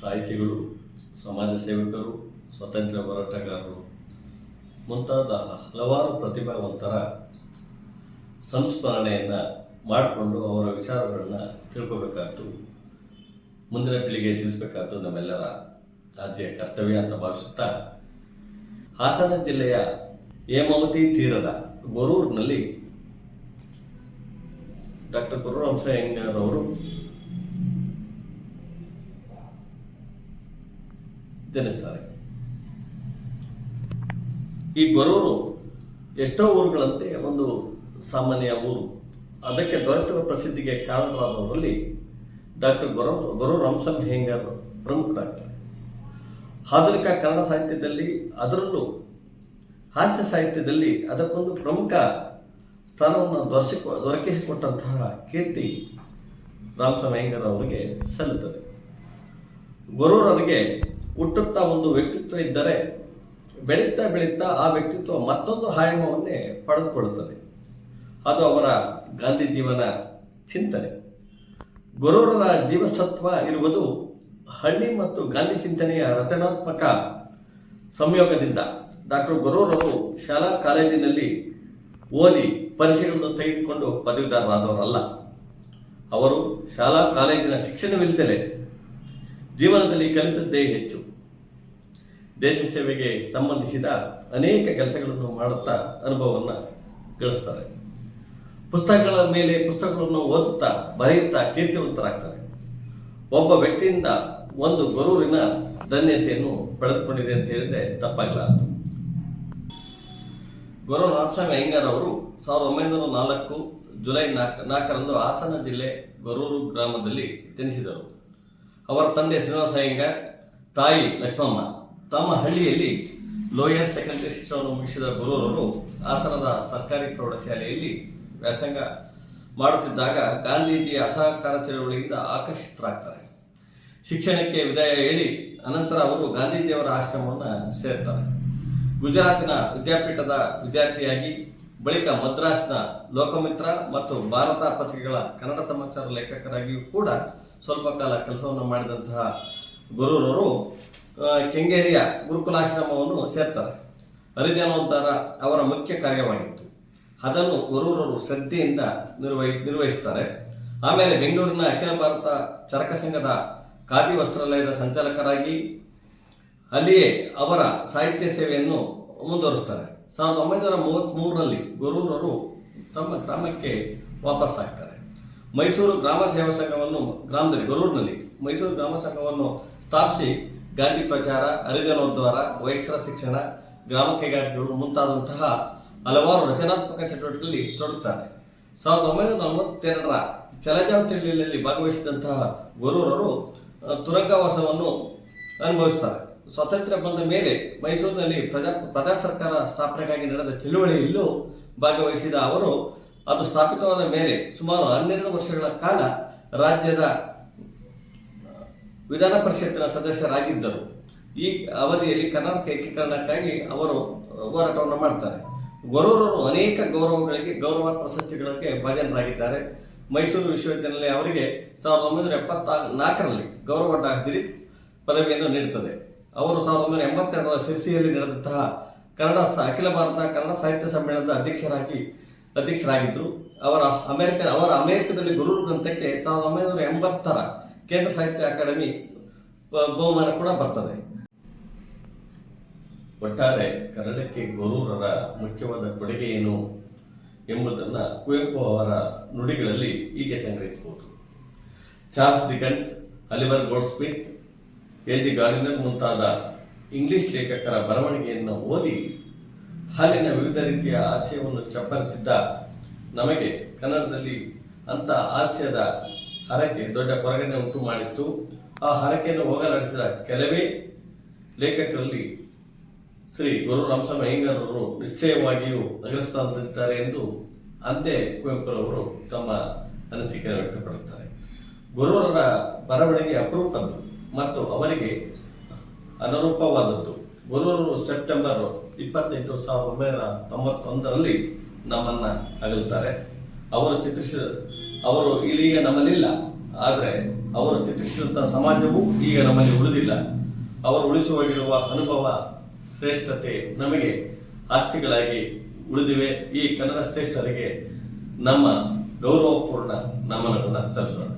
ಸಾಹಿತಿಗಳು, ಸಮಾಜ ಸೇವಕರು, ಸ್ವಾತಂತ್ರ್ಯ ಹೋರಾಟಗಾರರು ಮುಂತಾದ ಹಲವಾರು ಪ್ರತಿಭಾವಂತರ ಸಂಸ್ಮರಣೆಯನ್ನು ಮಾಡಿಕೊಂಡು ಅವರ ವಿಚಾರಗಳನ್ನು ತಿಳ್ಕೋಬೇಕಾದ್ದು, ಮುಂದಿನ ಪೀಳಿಗೆ ತಿಳಿಸಬೇಕಾದ್ದು ನಮ್ಮೆಲ್ಲರ ಆದ್ಯ ಕರ್ತವ್ಯ ಅಂತ ಭಾವಿಸುತ್ತಾ, ಹಾಸನ ಜಿಲ್ಲೆಯ ಹೇಮಾವತಿ ತೀರದ ಗೊರೂರಿನಲ್ಲಿ ಡಾಕ್ಟರ್ ಗುರುರಾಮಯ್ಯನವರು ಜನಿಸ್ತಾರೆ. ಈ ಗೊರೂರು ಎಷ್ಟೋ ಊರುಗಳಂತೆ ಒಂದು ಸಾಮಾನ್ಯ ಊರು. ಅದಕ್ಕೆ ದೊರೆತಿರುವ ಪ್ರಸಿದ್ಧಿಗೆ ಕಾರಣರಾದವರಲ್ಲಿ ಡಾಕ್ಟರ್ ಗೊರ ಗೊರು ರಾಮಸ್ವಾಮಿ ಹೆಂಗರ್ ಪ್ರಮುಖರಾಗ್ತಾರೆ. ಆಧುನಿಕ ಕನ್ನಡ ಸಾಹಿತ್ಯದಲ್ಲಿ ಅದರಲ್ಲೂ ಹಾಸ್ಯ ಸಾಹಿತ್ಯದಲ್ಲಿ ಅದಕ್ಕೊಂದು ಪ್ರಮುಖ ಸ್ಥಾನವನ್ನು ದೊರಕಿ ದೊರಕಿಸಿಕೊಟ್ಟಂತಹ ಕೀರ್ತಿ ರಾಮಸ್ವಾಮಿ ಅಯ್ಯಂಗಾರ್ ಅವರಿಗೆ ಸಲ್ಲುತ್ತದೆ. ಗುರುರವರಿಗೆ ಹುಟ್ಟುತ್ತಾ ಒಂದು ವ್ಯಕ್ತಿತ್ವ ಇದ್ದರೆ ಬೆಳೀತಾ ಬೆಳೀತಾ ಆ ವ್ಯಕ್ತಿತ್ವ ಮತ್ತೊಂದು ಆಯಾಮವನ್ನೇ ಪಡೆದುಕೊಳ್ಳುತ್ತದೆ. ಅದು ಅವರ ಗಾಂಧಿ ಜೀವನ ಚಿಂತನೆ. ಗುರುರರ ಜೀವಸತ್ವ ಇರುವುದು ಹಳ್ಳಿ ಮತ್ತು ಗಾಂಧಿ ಚಿಂತನೆಯ ರಚನಾತ್ಮಕ ಸಂಯೋಗದಿಂದ. ಡಾಕ್ಟರ್ ಗುರುರವರು ಶಾಲಾ ಕಾಲೇಜಿನಲ್ಲಿ ಓದಿ ಪರೀಕ್ಷೆಗಳನ್ನು ತೆಗೆದುಕೊಂಡು ಪದವೀಧರರಾದವರಲ್ಲ. ಅವರು ಶಾಲಾ ಕಾಲೇಜಿನ ಶಿಕ್ಷಣವಿಲ್ಲದೆ ಜೀವನದಲ್ಲಿ ಕಲಿತದ್ದೇ ಹೆಚ್ಚು. ದೇಶ ಸೇವೆಗೆ ಸಂಬಂಧಿಸಿದ ಅನೇಕ ಕೆಲಸಗಳನ್ನು ಮಾಡುತ್ತಾ ಅನುಭವವನ್ನು ಗಳಿಸ್ತಾರೆ. ಪುಸ್ತಕಗಳ ಮೇಲೆ ಪುಸ್ತಕಗಳನ್ನು ಓದುತ್ತಾ, ಬರೆಯುತ್ತಾ ಕೀರ್ತಿವಂತರಾಗ್ತಾರೆ. ಒಬ್ಬ ವ್ಯಕ್ತಿಯಿಂದ ಒಂದು ಗುರುವಿನ ಧನ್ಯತೆಯನ್ನು ಪಡೆದುಕೊಂಡಿದೆ ಅಂತ ಹೇಳಿದ್ರೆ ತಪ್ಪಾಗಲಾರದು ಗುರು ರಾಮಸ್ವಾಮಿ ಅಯ್ಯಂಗಾರ್ ಅವರು ಸಾವಿರದ ಒಂಬೈನೂರ ನಾಲ್ಕು ಜುಲೈ ನಾಲ್ಕು, ನಾಲ್ಕರಂದು ಹಾಸನ ಜಿಲ್ಲೆ ಗೊರೂರು ಗ್ರಾಮದಲ್ಲಿ ಜನಿಸಿದರು. ಅವರ ತಂದೆ ಶ್ರೀನಿವಾಸ ಅಯ್ಯಂಗಾರ್, ತಾಯಿ ಲಕ್ಷ್ಮಮ್ಮ. ತಮ್ಮ ಹಳ್ಳಿಯಲ್ಲಿ ಲೋಯರ್ ಸೆಕೆಂಡರಿ ಶಿಕ್ಷಣವನ್ನು ಮುಗಿಸಿದ ಗುರುರವರು ಹಾಸನದ ಸರ್ಕಾರಿ ಪ್ರೌಢಶಾಲೆಯಲ್ಲಿ ವ್ಯಾಸಂಗ ಮಾಡುತ್ತಿದ್ದಾಗ ಗಾಂಧೀಜಿಯ ಅಸಹಕಾರ ಚಳವಳಿಯಿಂದ ಆಕರ್ಷಿತರಾಗ್ತಾರೆ. ಶಿಕ್ಷಣಕ್ಕೆ ವಿದಾಯ ಹೇಳಿ ಅನಂತರ ಅವರು ಗಾಂಧೀಜಿಯವರ ಆಶ್ರಮವನ್ನು ಸೇರ್ತಾರೆ. ಗುಜರಾತಿನ ವಿದ್ಯಾಪೀಠದ ವಿದ್ಯಾರ್ಥಿಯಾಗಿ ಬಳಿಕ ಮದ್ರಾಸ್ನ ಲೋಕಮಿತ್ರ ಮತ್ತು ಭಾರತ ಪತ್ರಿಕೆಗಳ ಕನ್ನಡ ಸಮಾಚಾರ ಲೇಖಕರಾಗಿಯೂ ಕೂಡ ಸ್ವಲ್ಪ ಕಾಲ ಕೆಲಸವನ್ನು ಮಾಡಿದಂತಹ ಗುರುರವರು ಕೆಂಗೇರಿಯ ಗುರುಕುಲಾಶ್ರಮವನ್ನು ಸೇರ್ತಾರೆ. ಹರಿಜನೋದ್ಧಾರ ಅವರ ಮುಖ್ಯ ಕಾರ್ಯವಾಗಿತ್ತು. ಅದನ್ನು ಗುರುರವರು ಶ್ರದ್ಧೆಯಿಂದ ನಿರ್ವಹಿ, ನಿರ್ವಹಿಸ್ತಾರೆ. ಆಮೇಲೆ ಬೆಂಗಳೂರಿನ ಅಖಿಲ ಭಾರತ ಚರಕ ಸಂಘದ ಖಾದಿ ವಸ್ತ್ರಾಲಯದ ಸಂಚಾಲಕರಾಗಿ ಅಲ್ಲಿಯೇ ಅವರ ಸಾಹಿತ್ಯ ಸೇವೆಯನ್ನು ಮುಂದುವರಿಸ್ತಾರೆ. ಸಾವಿರದ ಒಂಬೈನೂರ ಮೂವತ್ತ್ಮೂರರಲ್ಲಿ ಗುರುರವರು ತಮ್ಮ ಗ್ರಾಮಕ್ಕೆ ವಾಪಸ್ ಆಗ್ತಾರೆ ಮೈಸೂರು ಗ್ರಾಮ ಸೇವಾ ಸಂಘವನ್ನು ಗ್ರಾಮದಲ್ಲಿ, ಗೊರೂರಿನಲ್ಲಿ ಮೈಸೂರು ಗ್ರಾಮ ಸಂಘವನ್ನು ಸ್ಥಾಪಿಸಿ ಗಾಂಧಿ ಪ್ರಚಾರ ಹರಿಜನೋದ್ವಾರ ವಯಸ್ಸರ ಶಿಕ್ಷಣ ಗ್ರಾಮ ಕೈಗಾರಿಕೆಗಳು ಮುಂತಾದಂತಹ ಹಲವಾರು ರಚನಾತ್ಮಕ ಚಟುವಟಿಕೆಗಳಲ್ಲಿ ತೊಡಗುತ್ತಾರೆ. ಸಾವಿರದ ಒಂಬೈನೂರ ನಲವತ್ತೆರಡರ ಚಲಜಾಮ್ ಭಾಗವಹಿಸಿದಂತಹ ಗೊರೂರರು ತುರಂಗವಾಸವನ್ನು ಅನುಭವಿಸುತ್ತಾರೆ. ಸ್ವಾತಂತ್ರ್ಯ ಬಂದ ಮೇಲೆ ಮೈಸೂರಿನಲ್ಲಿ ಪ್ರಜಾ ಪ್ರಜಾ ಸರ್ಕಾರ ಸ್ಥಾಪನೆಗಾಗಿ ನಡೆದ ಚಳುವಳಿಯಲ್ಲೂ ಭಾಗವಹಿಸಿದ ಅವರು ಅದು ಸ್ಥಾಪಿತವಾದ ಮೇಲೆ ಸುಮಾರು ಹನ್ನೆರಡು ವರ್ಷಗಳ ಕಾಲ ರಾಜ್ಯದ ವಿಧಾನ ಪರಿಷತ್ತಿನ ಸದಸ್ಯರಾಗಿದ್ದರು. ಈ ಅವಧಿಯಲ್ಲಿ ಕರ್ನಾಟಕ ಏಕೀಕರಣಕ್ಕಾಗಿ ಅವರು ಹೋರಾಟವನ್ನು ಮಾಡ್ತಾರೆ. ಗೊರೂರರು ಅನೇಕ ಗೌರವಗಳಿಗೆ ಗೌರವ ಪ್ರಶಸ್ತಿಗಳಿಗೆ ಭಾಜನರಾಗಿದ್ದಾರೆ. ಮೈಸೂರು ವಿಶ್ವವಿದ್ಯಾನಿಲಯ ಅವರಿಗೆ ಸಾವಿರದ ಒಂಬೈನೂರ ಎಪ್ಪತ್ತ ನಾಲ್ಕರಲ್ಲಿ ಗೌರವ ಡಾಕ್ಟರಿ ಪದವಿಯನ್ನು ನೀಡುತ್ತದೆ. ಅವರು ಸಾವಿರದ ಒಂಬೈನೂರ ಎಂಬತ್ತೆರಡರ ಸಿರ್ಸಿಯಲ್ಲಿ ನಡೆದಂತಹ ಕನ್ನಡ ಅಖಿಲ ಭಾರತ ಕನ್ನಡ ಸಾಹಿತ್ಯ ಸಮ್ಮೇಳನದ ಅಧ್ಯಕ್ಷರಾಗಿ ಅಧ್ಯಕ್ಷರಾಗಿದ್ದರು ಅವರ ಅಮೆರಿಕ, ಅವರ ಅಮೆರಿಕದಲ್ಲಿ ಗುರು ಗ್ರಂಥಕ್ಕೆ ಸಾವಿರದ ಒಂಬೈನೂರ ಎಂಬತ್ತರ ಕೇಂದ್ರ ಸಾಹಿತ್ಯ ಅಕಾಡೆಮಿ ಬಹುಮಾನ ಕೂಡ ಬರ್ತದೆ. ಒಟ್ಟಾರೆ ಕನ್ನಡಕ್ಕೆ ಗೊರೂರರ ಮುಖ್ಯವಾದ ಕೊಡುಗೆ ಏನು ಎಂಬುದನ್ನು ಕುವೆಂಪು ಅವರ ನುಡಿಗಳಲ್ಲಿ ಹೀಗೆ ಸಂಗ್ರಹಿಸಬಹುದು. Charles Dickens, Oliver Goldsmith L G Gardiner ಮುಂತಾದ ಇಂಗ್ಲಿಷ್ ಲೇಖಕರ ಬರವಣಿಗೆಯನ್ನು ಓದಿ ಹಾಲಿನ ವಿವಿಧ ರೀತಿಯ ಹಾಸ್ಯವನ್ನು ಚಪ್ಪರಿಸಿದ್ದ ನಮಗೆ ಕನ್ನಡದಲ್ಲಿ ಅಂತ ಹಾಸ್ಯದ ಹರಕೆ ದೊಡ್ಡ ಕೊರಗನೆ ಉಂಟು ಮಾಡಿತ್ತು. ಆ ಹರಕೆಯನ್ನು ಹೋಗಲಾಡಿಸಿದ ಕೆಲವೇ ಲೇಖಕರಲ್ಲಿ ಶ್ರೀ ಗುರು ರಾಮಸ್ವಾಮಿ ಅಯ್ಯಂಗಾರವರು ನಿಶ್ಚಯವಾಗಿಯೂ ಅಗ್ರಸ್ಥಾನದಲ್ಲಿದ್ದಾರೆ ಎಂದು ಅಂದೇ ಕುವೆಂಪುರವರು ತಮ್ಮ ಅನಿಸಿಕೆಯನ್ನು ವ್ಯಕ್ತಪಡಿಸುತ್ತಾರೆ. ಗುರುವರ ಬರವಣಿಗೆ ಅಪರೂಪದ್ದು ಮತ್ತು ಅವರಿಗೆ ಅನರೂಪವಾದದ್ದು. ಗುರುವರು ಸೆಪ್ಟೆಂಬರ್ ಇಪ್ಪತ್ತೆಂಟು ಸಾವಿರದ ಒಂಬೈನೂರ ತೊಂಬತ್ತೊಂದರಲ್ಲಿ ನಮ್ಮನ್ನ ಅಗಲ್ತಾರೆ. ಅವರು ಚಿತ್ರಿಸಿದ ಅವರು ಇಲ್ಲಿಗ ನಮ್ಮಲ್ಲಿಲ್ಲ, ಆದರೆ ಅವರು ಚಿತ್ರಿಸಿದಂಥ ಸಮಾಜವು ಈಗ ನಮ್ಮಲ್ಲಿ ಉಳಿದಿಲ್ಲ. ಅವರು ಉಳಿಸುವಾಗಿರುವ ಅನುಭವ, ಶ್ರೇಷ್ಠತೆ ನಮಗೆ ಆಸ್ತಿಗಳಾಗಿ ಉಳಿದಿವೆ. ಈ ಕನ್ನಡ ಶ್ರೇಷ್ಠರಿಗೆ ನಮ್ಮ ಗೌರವಪೂರ್ಣ ನಮನಗಳನ್ನು ಸಲ್ಲಿಸೋಣ.